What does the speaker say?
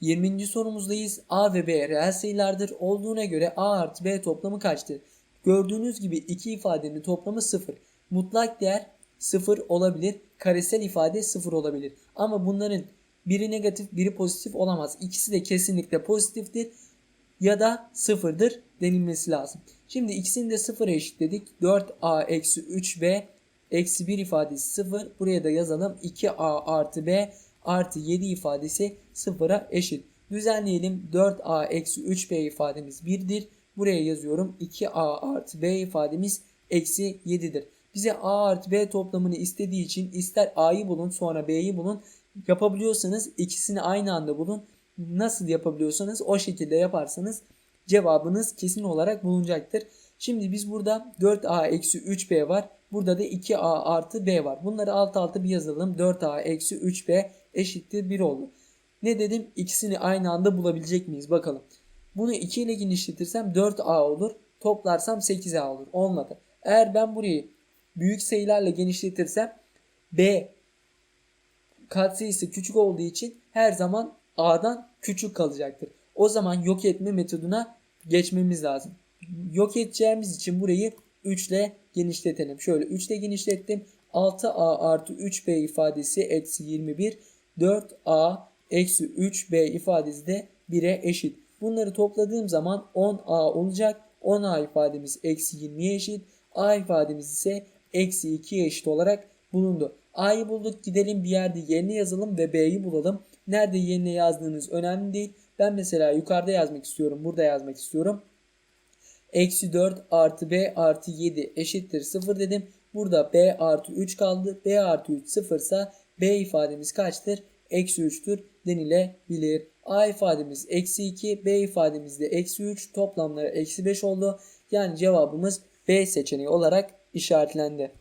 20. sorumuzdayız. A ve B reel sayılardır. Olduğuna göre A artı B toplamı kaçtır? Gördüğünüz gibi iki ifadenin toplamı 0. Mutlak değer 0 olabilir. Karesel ifade 0 olabilir. Ama bunların biri negatif biri pozitif olamaz. İkisi de kesinlikle pozitiftir ya da sıfırdır denilmesi lazım. Şimdi ikisini de sıfıra eşitledik. 4a eksi 3b eksi 1 ifadesi 0. Buraya da yazalım. 2a artı b artı 7 ifadesi sıfıra eşit. Düzenleyelim. 4a eksi 3b ifademiz 1'dir. Buraya yazıyorum. 2a artı b ifademiz eksi 7'dir. Bize a artı b toplamını istediği için ister a'yı bulun sonra b'yi bulun. Yapabiliyorsanız ikisini aynı anda bulun. Nasıl yapabiliyorsanız o şekilde yaparsanız cevabınız kesin olarak bulunacaktır. Şimdi biz burada 4a eksi 3b var. Burada da 2a artı b var. Bunları alt alta bir yazalım. 4a eksi 3b eşittir 1 oldu. Ne dedim? İkisini aynı anda bulabilecek miyiz? Bakalım. Bunu 2 ile genişletirsem 4a olur. Toplarsam 8a olur. Olmadı. Eğer ben burayı büyük sayılarla genişletirsem b katsayısı küçük olduğu için her zaman a'dan küçük kalacaktır. O zaman yok etme metoduna geçmemiz lazım. Yok edeceğimiz için burayı 3 ile genişletelim. Şöyle 3 ile genişlettim. 6a artı 3b ifadesi eksi 21. 4a eksi 3b ifadesi de 1'e eşit. Bunları topladığım zaman 10a olacak. 10a ifademiz eksi 20'ye eşit. a ifademiz ise eksi 2'ye eşit olarak bulundu. A'yı bulduk gidelim bir yerde yerine yazalım ve B'yi bulalım. Nerede yerine yazdığınız önemli değil. Ben mesela yukarıda yazmak istiyorum. Burada yazmak istiyorum. Eksi 4 artı B artı 7 eşittir 0 dedim. Burada B artı 3 kaldı. B artı 3 0 ise B ifademiz kaçtır? Eksi 3'tür denilebilir. A ifademiz eksi 2. B ifademiz de eksi 3. Toplamları eksi 5 oldu. Yani cevabımız B seçeneği olarak işaretlendi.